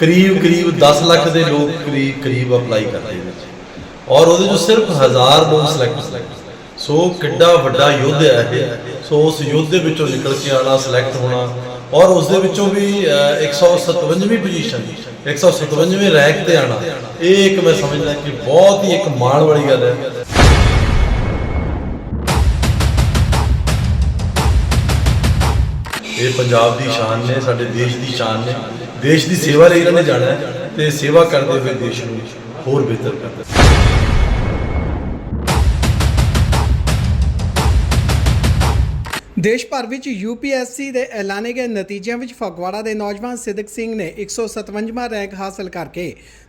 ਕਰੀਬ ਕਰੀਬ 10 ਲੱਖ ਦੇ ਲੋਕ ਕਰੀਬ ਕਰੀਬ ਅਪਲਾਈ ਕਰਦੇ ਨੇ। ਔਰ ਉਹਦੇ ਚੋਂ ਸਿਰਫ 1000 ਲੋਕ ਸਿਲੈਕਟ ਸੋ ਕਿੱਡਾ ਵੱਡਾ ਯੁੱਧ ਹੈ ਇਹ। ਸੋ ਉਸ ਯੁੱਧ ਦੇ ਵਿੱਚੋਂ ਨਿਕਲ ਕੇ ਆਣਾ ਸਿਲੈਕਟ ਹੋਣਾ। ਔਰ ਉਸ ਦੇ ਵਿੱਚੋਂ ਵੀ ਅਹ, 157ਵੀਂ ਪੋਜੀਸ਼ਨ 157ਵੇਂ ਰੈਂਕ ਤੇ ਆਣਾ। ਇਹ ਇੱਕ ਮੈਂ ਸਮਝਦਾ ਕਿ ਬਹੁਤ ਹੀ ਇੱਕ ਮਾਣ ਵਾਲੀ ਗੱਲ ਹੈ। ਇਹ ਪੰਜਾਬ ਦੀ ਸ਼ਾਨ ਨੇ ਸਾਡੇ ਦੇਸ਼ ਦੀ ਸ਼ਾਨ ਨੇ। ਦੇਸ਼ ਦੀ ਸੇਵਾ ਲਈ ਇਹਨਾਂ ਨੇ ਜਾਣਾ ਹੈ ਤੇ ਸੇਵਾ ਕਰਦੇ ਹੋਏ ਦੇਸ਼ ਨੂੰ ਹੋਰ ਬਿਹਤਰ ਕਰਨਾ ਦੇਸ਼ ਭਰ ਵਿੱਚ ਯੂਪੀਐਸਸੀ ਦੇ ਐਲਾਨੇ ਗਏ ਨਤੀਜਿਆਂ ਵਿੱਚ ਫਗਵਾੜਾ ਦੇ ਨੌਜਵਾਨ ਸਿਦਕ ਸਿੰਘ ਨੇ 157ਵਾਂ ਰੈਂਕ ਹਾਸਲ ਕਰਕੇ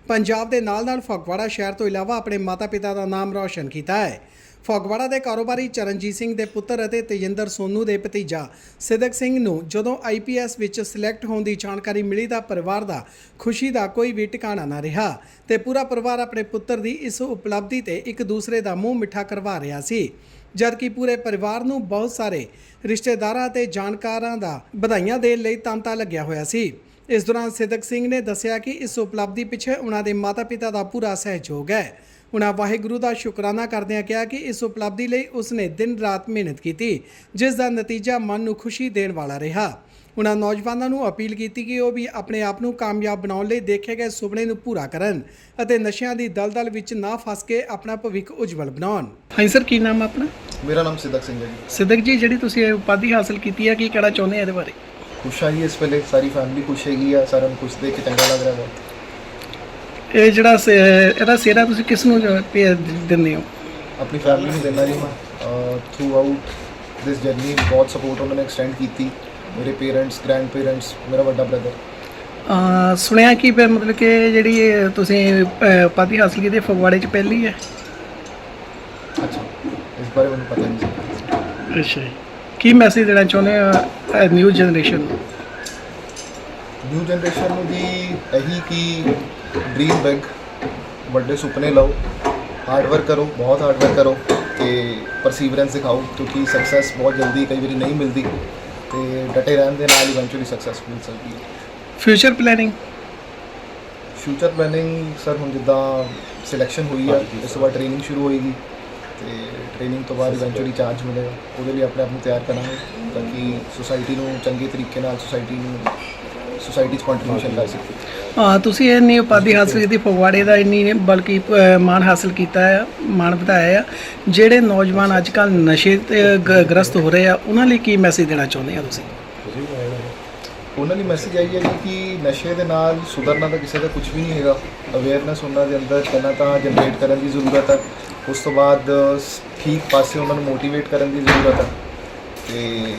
ਪੰਜਾਬ ਦੇ ਨਾਲ-ਨਾਲ ਫਗਵਾੜਾ ਸ਼ਹਿਰ ਤੋਂ ਇਲਾਵਾ ਆਪਣੇ ਮਾਤਾ-ਪਿਤਾ ਦਾ ਨਾਮ ਰੌਸ਼ਨ ਕੀਤਾ ਹੈ। ਫਗਵਾੜਾ ਦੇ ਕਾਰੋਬਾਰੀ ਚਰਨਜੀਤ ਸਿੰਘ ਦੇ ਪੁੱਤਰ ਅਤੇ ਤੇਜਿੰਦਰ ਸੋਨੂ ਦੇ ਭਤੀਜਾ ਸਿਦਕ ਸਿੰਘ ਨੂੰ ਜਦੋਂ ਆਈਪੀਐਸ ਵਿੱਚ ਸਿਲੈਕਟ ਹੋਣ ਦੀ ਜਾਣਕਾਰੀ ਮਿਲੀ ਤਾਂ ਪਰਿਵਾਰ ਦਾ ਖੁਸ਼ੀ ਦਾ ਕੋਈ ਵੀ ਟਿਕਾਣਾ ਨਾ ਰਿਹਾ ਤੇ ਪੂਰਾ ਪਰਿਵਾਰ ਆਪਣੇ ਪੁੱਤਰ ਦੀ ਇਸ ਉਪਲਬਧੀ ਤੇ ਇੱਕ ਦੂਸਰੇ ਦਾ ਮੂੰਹ ਮਿੱਠਾ ਕਰਵਾ ਰਿਹਾ ਸੀ। ਜਦਕਿ ਪੂਰੇ ਪਰਿਵਾਰ ਨੂੰ ਬਹੁਤ ਸਾਰੇ ਰਿਸ਼ਤੇਦਾਰਾਂ ਤੇ ਜਾਣਕਾਰਾਂ ਦਾ ਵਧਾਈਆਂ ਦੇਣ ਲਈ ਤਾਂਤਾ ਲੱਗਿਆ ਹੋਇਆ ਸੀ। ਇਸ ਦੌਰਾਨ ਸਿਦਕ ਸਿੰਘ ਨੇ ਦੱਸਿਆ ਕਿ ਇਸ ਉਪਲਬਧੀ ਪਿੱਛੇ ਉਹਨਾਂ ਦੇ ਮਾਤਾ-ਪਿਤਾ ਦਾ ਪੂਰਾ ਸਹਿਯੋਗ ਹੈ। ਉਹਨਾਂ ਵਾਹਿਗੁਰੂ ਦਾ ਸ਼ੁਕਰਾਨਾ ਕਰਦਿਆਂ ਕਿਹਾ ਕਿ ਇਸ ਉਪਲਬਧੀ ਲਈ ਉਸਨੇ ਦਿਨ ਰਾਤ ਮਿਹਨਤ ਕੀਤੀ ਜਿਸ ਦਾ ਨਤੀਜਾ ਮਨ ਨੂੰ ਖੁਸ਼ੀ ਦੇਣ ਵਾਲਾ ਰਿਹਾ। ਉਹਨਾਂ ਨੌਜਵਾਨਾਂ ਨੂੰ ਅਪੀਲ ਕੀਤੀ ਕਿ ਉਹ ਵੀ ਆਪਣੇ ਆਪ ਨੂੰ ਕਾਮਯਾਬ ਬਣਾਉਣ ਲਈ ਦੇਖੇ ਗਏ ਸੁਪਨੇ ਨੂੰ ਪੂਰਾ ਕਰਨ ਅਤੇ ਨਸ਼ਿਆਂ ਦੀ ਦਲਦਲ ਵਿੱਚ ਨਾ ਫਸ ਕੇ ਆਪਣਾ ਭਵਿੱਖ ਉਜਵਲ ਬਣਾਉਣ। ਹਾਂਜੀ ਸਰ ਕੀ ਨਾਮ ਆਪਣਾ? ਮੇਰਾ ਨਾਮ ਸਿੱਧਕ ਸਿੰਘ ਹੈ ਜੀ। ਸਿੱਧਕ ਜੀ ਜਿਹੜੀ ਤੁਸੀਂ ਇਹ ਉਪਾਧੀ ਹਾਸਲ ਕੀਤੀ ਹੈ ਕੀ ਕਹਿਣਾ ਚਾਹੁੰਦੇ ਆ ਇਹਦੇ ਬਾਰੇ? ਖੁਸ਼ ਜੀ ਇਸ ਵੇਲੇ ਸਾਰੀ ਫੈਮਿਲੀ ਖੁਸ਼ ਹੈਗੀ ਆ ਸਾਰਿਆਂ ਨੂੰ ਖੁਸ਼ ਦੇਖ ਕੇ ਚੰਗਾ ਲੱਗ ਰਿਹਾ ਬਹੁਤ ਇਹ ਜਿਹੜਾ ਸੇ- ਇਹਦਾ ਸਿਹਰਾ ਤੁਸੀਂ ਕਿਸ ਨੂੰ ਜੋ ਭੇਜ ਦਿੰਦੇ ਹੋ? ਆਪਣੀ ਫੈਮਿਲੀ ਨੂੰ ਦੇਣਾ ਜੀ ਮੈਂ। ਥਰੂ ਆਊਟ ਦਿਸ ਜਰਨੀ ਬਹੁਤ ਸਪੋਰਟ ਉਹਨਾਂ ਨੇ ਐਕਸਟੈਂਡ ਕੀਤੀ। ਮੇਰੇ ਪੇਰੈਂਟਸ ਗ੍ਰੈਂਡ ਪੇਰੈਂਟਸ ਮੇਰਾ ਵੱਡਾ ਬ੍ਰਦਰ ਅਹ ਸੁਣਿਆ ਕਿ ਫਿਰ ਮਤਲਬ ਕਿ ਜਿਹੜੀ ਇਹ ਤੁਸੀਂ ਅਹ, ਉਪਾਧੀ ਹਾਸਲ ਕੀਤੀ ਹੈ, ਫਗਵਾੜੇ ਚ ਪਹਿਲੀ ਹੈ? ਅੱਛਾ ਇਸ ਬਾਰੇ ਮੈਨੂੰ ਪਤਾ ਨਹੀਂ ਸੀ। ਅੱਛਾ ਕੀ ਮੈਸੇਜ ਦੇਣਾ ਚਾਹੁੰਦੇ ਆ ਨਿਊ ਜਨਰੇਸ਼ਨ ਨੂੰ? ਨਿਊ ਜਨਰੇਸ਼ਨ ਨੂੰ ਜੀ ਇਹੀ ਕਿ ਡ੍ਰੀਮ ਬਿਗ ਵੱਡੇ ਸੁਪਨੇ ਲਓ ਹਾਰਡ ਵਰਕ ਕਰੋ ਬਹੁਤ ਹਾਰਡ ਵਰਕ ਕਰੋ ਤੇ ਪਰਸੀਵਰੈਂਸ ਦਿਖਾਓ ਕਿਉਂਕਿ ਸਕਸੈਸ ਬਹੁਤ ਜਲਦੀ ਕਈ ਵਾਰੀ ਨਹੀਂ ਮਿਲਦੀ ਤੇ ਡਟੇ ਰਹਿਣ ਦੇ ਨਾਲ ਇਵੈਂਚੁਅਲੀ ਸਕਸੈਸ ਮਿਲ ਸਕਦੀ ਹੈ। Future planning future planning sir ਹੁਣ ਜਿੱਦਾਂ ਸਿਲੈਕਸ਼ਨ ਹੋਈ ਆ ਇਸ ਤੋਂ ਬਾਅਦ ਟ੍ਰੇਨਿੰਗ ਸ਼ੁਰੂ ਹੋਏਗੀ ਤੇ ਟ੍ਰੇਨਿੰਗ ਤੋਂ ਬਾਅਦ ਇਵੈਂਚੁਅਲੀ ਚਾਰਜ ਮਿਲੇਗਾ। ਉਹਦੇ ਲਈ ਆਪਣੇ ਆਪ ਨੂੰ ਤਿਆਰ ਕਰਾਂਗੇ ਤਾਂ ਕਿ ਸੁਸਾਇਟੀ ਨੂੰ ਚੰਗੇ ਤਰੀਕੇ ਨਾਲ ਸੁਸਾਇਟੀ ਨੂੰ ਸੁਸਾਇਟੀ 'ਚ ਕੰਟਰੀਬਿਊਸ਼ਨ ਕਰ ਸਕੀਏ ਹਾਂ ਤੁਸੀਂ ਇਹ ਨਹੀਂ ਉਪਾਧੀ ਹਾਸਲ ਕੀਤੀ ਫਗਵਾੜੇ ਦਾ ਇੰਨੀ ਨਹੀਂ ਬਲਕਿ ਮਾਣ ਹਾਸਲ ਕੀਤਾ ਹੈ ਮਾਣ ਵਧਾਇਆ ਆ। ਜਿਹੜੇ ਨੌਜਵਾਨ ਅੱਜ ਕੱਲ ਨਸ਼ੇ ਤੇ ਗ- ਗ੍ਰਸਤ ਹੋ ਰਹੇ ਆ ਉਹਨਾਂ ਲਈ ਕੀ ਮੈਸੇਜ ਦੇਣਾ ਚਾਹੁੰਦੇ ਆ ਤੁਸੀਂ? ਉਹਨਾਂ ਲਈ ਮੈਸੇਜ ਆਈ ਹੈ ਜੀ ਕਿ ਨਸ਼ੇ ਦੇ ਨਾਲ ਸੁਧਰਨਾ ਤਾਂ ਕਿਸੇ ਦਾ ਕੁਝ ਵੀ ਨਹੀਂ ਹੈਗਾ। ਅਵੇਅਰਨੈਸ ਉਹਨਾਂ ਦੇ ਅੰਦਰ ਪਹਿਲਾਂ ਤਾਂ ਜਨਰੇਟ ਕਰਨ ਦੀ ਜ਼ਰੂਰਤ ਹੈ ਉਸ ਤੋਂ ਬਾਅਦ ਸ- ਠੀਕ ਪਾਸੇ ਉਹਨਾਂ ਨੂੰ ਮੋਟੀਵੇਟ ਕਰਨ ਦੀ ਜ਼ਰੂਰਤ ਹੈ ਤੇ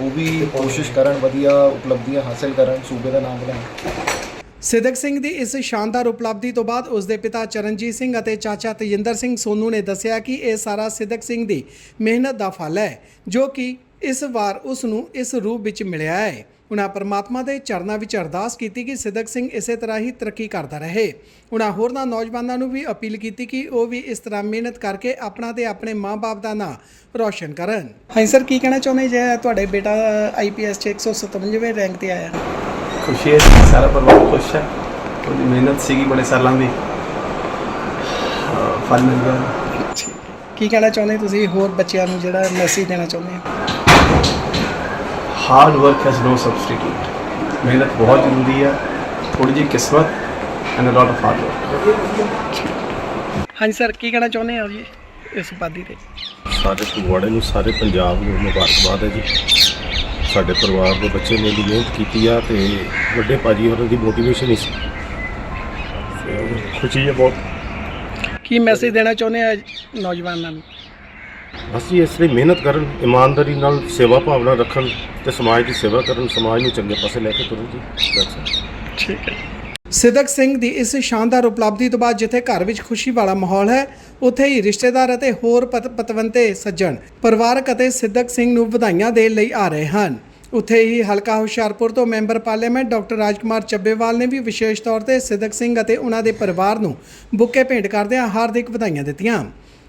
ਉਹ ਵੀ ਕੋਸ਼ਿਸ਼ ਕਰਨ, ਵਧੀਆ ਉਪਲਬਧੀਆਂ ਹਾਸਲ ਕਰਨ, ਸੂਬੇ ਦਾ ਨਾਮ ਬਣਾਉਣ ਸਿੱਧਕ ਸਿੰਘ ਦੀ ਇਸ ਸ਼ਾਨਦਾਰ ਉਪਲਬਧੀ ਤੋਂ ਬਾਅਦ ਉਸ ਦੇ ਪਿਤਾ ਚਰਨਜੀਤ ਸਿੰਘ ਅਤੇ ਚਾਚਾ ਤੇਜਿੰਦਰ ਸਿੰਘ ਸੋਨੂ ਨੇ ਦੱਸਿਆ ਕਿ ਇਹ ਸਾਰਾ ਸਿਦਕ ਸਿੰਘ ਦੀ ਮਿਹਨਤ ਦਾ ਫਲ ਹੈ, ਜੋ ਕਿ ਇਸ ਵਾਰ ਉਸ ਨੂੰ ਇਸ ਰੂਪ ਵਿੱਚ ਮਿਲਿਆ ਹੈ। ਉਹਨਾਂ ਪਰਮਾਤਮਾ ਦੇ ਚਰਨਾਂ ਵਿੱਚ ਅਰਦਾਸ ਕੀਤੀ ਕਿ ਸਿੱਧਕ ਸਿੰਘ ਇਸੇ ਤਰ੍ਹਾਂ ਹੀ ਤਰੱਕੀ ਕਰਦਾ ਰਹੇ। ਉਹਨਾਂ ਹੋਰਨਾਂ ਨੌਜਵਾਨਾਂ ਨੂੰ ਵੀ ਅਪੀਲ ਕੀਤੀ ਕਿ ਉਹ ਵੀ ਇਸ ਤਰ੍ਹਾਂ ਮਿਹਨਤ ਕਰਕੇ ਆਪਣਾ ਤੇ ਆਪਣੇ ਮਾਪੇ ਦਾ ਨਾਂ ਰੌਸ਼ਨ ਕਰਨ। ਹਾਂਜੀ ਸਰ ਕੀ ਕਹਿਣਾ ਚਾਹੁੰਦੇ ਜੇ ਤੁਹਾਡੇ ਬੇਟਾ ਆਈਪੀਐਸ 'ਚ 157ਵੇਂ ਰੈਂਕ ਤੇ ਆਇਆ? ਖੁਸ਼ੀ ਹੈ ਸਾਰਾ ਪਰਿਵਾਰ ਖੁਸ਼ ਹੈ। ਉਹਦੀ ਮਿਹਨਤ ਸੀਗੀ ਬੜੇ ਸਾਲਾਂ ਦੀ। ਫਲ ਮਿਲ ਗਿਆ। ਕੀ ਕਹਿਣਾ ਚਾਹੁੰਦੇ ਤੁਸੀਂ ਹੋਰ ਬੱਚਿਆਂ ਨੂੰ ਜਿਹੜਾ ਮੈਸੇਜ ਦੇਣਾ ਚਾਹੁੰਦੇ ਆ? Hard work has no substitute ਮਿਹਨਤ ਬਹੁਤ ਜ਼ਰੂਰੀ ਹੈ ਥੋੜੀ ਜਿਹੀ ਕਿਸਮਤ and a lot of hard work ਹਾਂਜੀ ਸਰ ਕੀ ਕਹਿਣਾ ਚਾਹੁੰਦੇ ਆ ਜੀ ਇਸ ਉਪਾਧੀ ਤੇ ਸਾਰੇ ਫਗਵਾੜੇ ਨੂੰ ਸਾਰੇ ਪੰਜਾਬ ਨੂੰ ਮੁਬਾਰਕਬਾਦ ਹੈ ਜੀ। ਸਾਡੇ ਪਰਿਵਾਰ ਦੇ ਬੱਚੇ ਨੇ ਇੰਨੀ ਮਿਹਨਤ ਕੀਤੀ ਆ ਤੇ ਵੱਡੇ ਭਾਜੀ ਹੋਰਾਂ ਦੀ ਮੋਟੀਵੇਸ਼ਨ ਹੀ ਸੀ। ਤੇ ਖੁਸ਼ੀ ਹੈ ਬਹੁਤ। ਕੀ ਮੈਸੇਜ ਦੇਣਾ ਚਾਹੁੰਦੇ ਆ ਨੌਜਵਾਨਾਂ ਨੂੰ? ਜੀ ਇਸ ਲਈ ਮਿਹਨਤ ਕਰਨ ਇਮਾਨਦਾਰੀ ਨਾਲ ਸੇਵਾ ਭਾਵਨਾ ਰੱਖਣ ਤੇ ਸਮਾਜ ਦੀ ਸੇਵਾ ਕਰਨ ਸਮਾਜ ਨੂੰ ਚੰਗੇ ਪਾਸੇ ਲੈ ਕੇ ਤੁਰਨ ਜੀ. ਠੀਕ ਹੈ ਸਿੱਧਕ ਸਿੰਘ ਦੀ ਇਸ ਸ਼ਾਨਦਾਰ ਉਪਲਬਧੀ ਤੋਂ ਬਾਅਦ ਜਿੱਥੇ ਘਰ ਵਿੱਚ ਖੁਸ਼ੀ ਵਾਲਾ ਮਾਹੌਲ ਹੈ ਉੱਥੇ ਹੀ ਰਿਸ਼ਤੇਦਾਰ ਅਤੇ ਹੋਰ ਪਤ- ਪਤਵੰਤੇ ਸੱਜਣ ਪਰਿਵਾਰਕ ਅਤੇ ਸਿੱਧਕ ਸਿੰਘ ਨੂੰ ਵਧਾਈਆਂ ਦੇਣ ਲਈ ਆ ਰਹੇ ਹਨ। ਉੱਥੇ ਹੀ ਹਲਕਾ ਹੁਸ਼ਿਆਰਪੁਰ ਤੋਂ member parliament doctor Rajkumar Chabbewal ਨੇ ਵੀ ਵਿਸ਼ੇਸ਼ ਤੌਰ ਤੇ ਸਿੱਧਕ ਸਿੰਘ ਅਤੇ ਉਹਨਾਂ ਦੇ ਪਰਿਵਾਰ ਨੂੰ ਬੁੱਕੇ ਭੇਂਟ ਕਰਦਿਆਂ ਹਾਰਦਿਕ ਵਧਾਈਆਂ ਦਿੱਤੀਆਂ।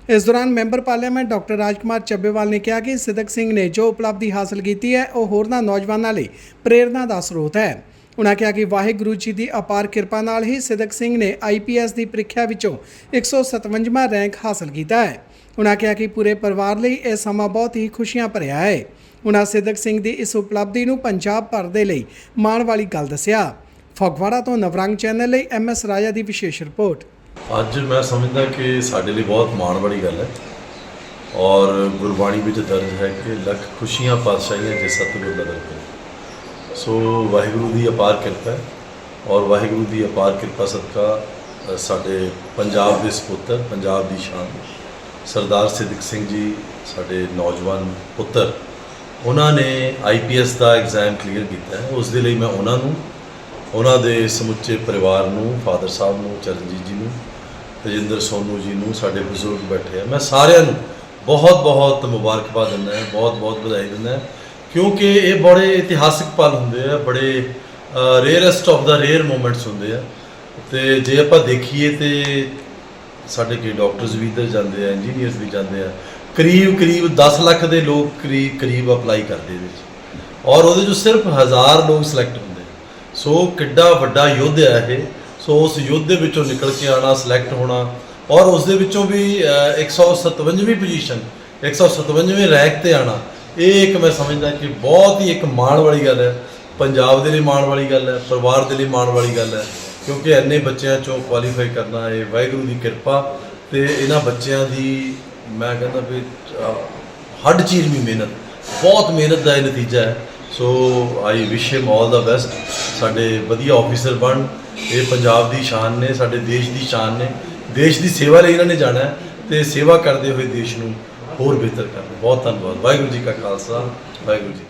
ਇਸ ਦੌਰਾਨ member parliament doctor Rajkumar Chabbewal ਨੇ ਕਿਹਾ ਕਿ ਸਿਦਕ ਸਿੰਘ ਨੇ ਜੋ ਉਪਲਬਧੀ ਹਾਸਲ ਕੀਤੀ ਹੈ, ਉਹ ਹੋਰਨਾਂ ਨੌਜਵਾਨਾਂ ਲਈ ਪ੍ਰੇਰਨਾ ਦਾ ਸਰੋਤ ਹੈ। ਉਨ੍ਹਾਂ ਕਿਹਾ ਕਿ ਵਾਹਿਗੁਰੂ ਜੀ ਦੀ ਅਪਾਰ ਕਿਰਪਾ ਨਾਲ ਹੀ ਸਿਦਕ ਸਿੰਘ ਨੇ ਆਈਪੀਐਸ ਦੀ ਪ੍ਰੀਖਿਆ ਵਿੱਚੋਂ 157ਵਾਂ ਰੈਂਕ ਹਾਸਲ ਕੀਤਾ ਹੈ। ਉਨ੍ਹਾਂ ਕਿਹਾ ਕਿ ਪੂਰੇ ਪਰਿਵਾਰ ਲਈ ਇਹ ਸਮਾਂ ਬਹੁਤ ਹੀ ਖੁਸ਼ੀਆਂ ਭਰਿਆ ਹੈ। ਉਨ੍ਹਾਂ ਸਿਦਕ ਸਿੰਘ ਦੀ ਇਸ ਉਪਲਬਧੀ ਨੂੰ ਪੰਜਾਬ ਭਰ ਦੇ ਲਈ ਮਾਣ ਵਾਲੀ ਗੱਲ ਦੱਸਿਆ। ਫਗਵਾੜਾ ਤੋਂ ਨਵਰੰਗ ਚੈਨਲ ਲਈ ਐਮਐਸ ਰਾਜਾ ਦੀ ਵਿਸ਼ੇਸ਼ ਰਿਪੋਰਟ। ਅੱਜ ਮੈਂ ਸਮਝਦਾ ਕਿ ਸਾਡੇ ਲਈ ਬਹੁਤ ਮਾਣ ਵਾਲੀ ਗੱਲ ਹੈ ਔਰ ਗੁਰਬਾਣੀ ਵਿੱਚ ਦਰਜ ਹੈ ਕਿ ਲੱਖ ਖੁਸ਼ੀਆਂ ਪਾਤਸ਼ਾਹੀਆਂ ਜੇ ਸਤਿਗੁਰ ਨਦਰ ਕਰੇ ਸੋ ਵਾਹਿਗੁਰੂ ਦੀ ਅਪਾਰ ਕਿਰਪਾ ਹੈ ਔਰ ਵਾਹਿਗੁਰੂ ਦੀ ਅਪਾਰ ਕਿਰਪਾ ਸਦਕਾ ਸਾਡੇ ਪੰਜਾਬ ਦੇ ਸਪੁੱਤਰ, ਪੰਜਾਬ ਦੀ ਸ਼ਾਨ ਸਰਦਾਰ ਸਿੱਦਕ ਸਿੰਘ ਜੀ, ਸਾਡੇ ਨੌਜਵਾਨ ਪੁੱਤਰ, ਉਹਨਾਂ ਨੇ ਆਈਪੀਐਸ ਦਾ ਐਗਜ਼ਾਮ ਕਲੀਅਰ ਕੀਤਾ ਹੈ। ਉਸ ਦੇ ਲਈ ਮੈਂ ਉਹਨਾਂ ਨੂੰ, ਉਹਨਾਂ ਦੇ ਸਮੁੱਚੇ ਪਰਿਵਾਰ ਨੂੰ, ਫਾਦਰ ਸਾਹਿਬ ਨੂੰ, ਚਰਨਜੀਤ ਜੀ ਨੂੰ ਰਜਿੰਦਰ ਸੋਨੂ ਜੀ ਨੂੰ, ਸਾਡੇ ਬਜ਼ੁਰਗ ਬੈਠੇ ਆ। ਮੈਂ ਸਾਰਿਆਂ ਨੂੰ ਬਹੁਤ ਬਹੁਤ ਮੁਬਾਰਕਬਾਦ ਦਿੰਦਾ ਹਾਂ, ਬਹੁਤ ਬਹੁਤ ਵਧਾਈ ਦਿੰਦਾ ਹਾਂ। ਕਿਉਂਕਿ ਇਹ ਬੜੇ ਇਤਿਹਾਸਿਕ ਪਲ ਹੁੰਦੇ ਆ, ਬੜੇ rarest of the rare moments ਹੁੰਦੇ ਆ। ਤੇ ਜੇ ਆਪਾਂ ਦੇਖੀਏ ਤੇ ਸਾਡੇ ਕਈ ਡਾਕਟਰਸ ਵੀ ਇੱਧਰ ਜਾਂਦੇ ਆ ਇੰਜੀਨੀਅਰਸ ਵੀ ਜਾਂਦੇ ਆ। ਕਰੀਬ ਕਰੀਬ 10 ਲੱਖ ਦੇ ਲੋਕ ਕਰੀਬ ਕਰੀਬ ਅਪਲਾਈ ਕਰਦੇ ਇਹਦੇ ਵਿੱਚ ਔਰ ਉਹਦੇ ਚੋਂ ਸਿਰਫ ਹਜ਼ਾਰ ਲੋਕ ਸਿਲੈਕਟ ਹੁੰਦੇ ਸੋ ਕਿੱਡਾ ਵੱਡਾ ਯੁੱਧ ਹੈ ਇਹ। ਸੋ ਉਸ ਯੁੱਧ ਦੇ ਵਿੱਚੋਂ ਨਿਕਲ ਕੇ ਆਣਾ ਸਿਲੈਕਟ ਹੋਣਾ ਔਰ ਉਸ ਦੇ ਵਿੱਚੋਂ ਵੀ ਅਹ, 157ਵੀਂ ਪੋਜੀਸ਼ਨ 157ਵੇਂ ਰੈਂਕ ਤੇ ਆਣਾ ਇਹ ਇੱਕ ਮੈਂ ਸਮਝਦਾ ਕਿ ਬਹੁਤ ਹੀ ਇੱਕ ਮਾਣ ਵਾਲੀ ਗੱਲ ਹੈ। ਪੰਜਾਬ ਦੇ ਲਈ ਮਾਣ ਵਾਲੀ ਗੱਲ ਹੈ ਪਰਿਵਾਰ ਦੇ ਲਈ ਮਾਣ ਵਾਲੀ ਗੱਲ ਹੈ ਕਿਉਂਕਿ ਇੰਨੇ ਬੱਚਿਆਂ ਚੋਂ ਕੁਆਲੀਫਾਈ ਕਰਨਾ ਇਹ ਵਾਹਿਗੁਰੂ ਦੀ ਕਿਰਪਾ ਤੇ ਇਹਨਾਂ ਬੱਚਿਆਂ ਦੀ ਮੈਂ ਕਹਿੰਦਾ ਵੀ ਅਹ, ਹੱਡ ਚੀਰਵੀਂ ਮਿਹਨਤ ਬਹੁਤ ਮਿਹਨਤ ਦਾ ਇਹ ਨਤੀਜਾ ਹੈ। ਸੋ ਆਈ ਵਿਸ਼ ਹਿਮ ਆਲ ਦਾ ਬੈਸਟ ਸਾਡੇ ਵਧੀਆ ਆਫੀਸਰ ਬਣ ਇਹ ਪੰਜਾਬ ਦੀ ਸ਼ਾਨ ਨੇ, ਸਾਡੇ ਦੇਸ਼ ਦੀ ਸ਼ਾਨ ਨੇ। ਦੇਸ਼ ਦੀ ਸੇਵਾ ਲਈ ਇਹਨਾਂ ਨੇ ਜਾਣਾ ਹੈ ਤੇ ਸੇਵਾ ਕਰਦੇ ਹੋਏ ਦੇਸ਼ ਨੂੰ ਹੋਰ ਬਿਹਤਰ ਕਰਨਾ ਬਹੁਤ ਧੰਨਵਾਦ। ਵਾਹਿਗੁਰੂ ਜੀ ਕਾ ਖਾਲਸਾ, ਵਾਹਿਗੁਰੂ ਜੀ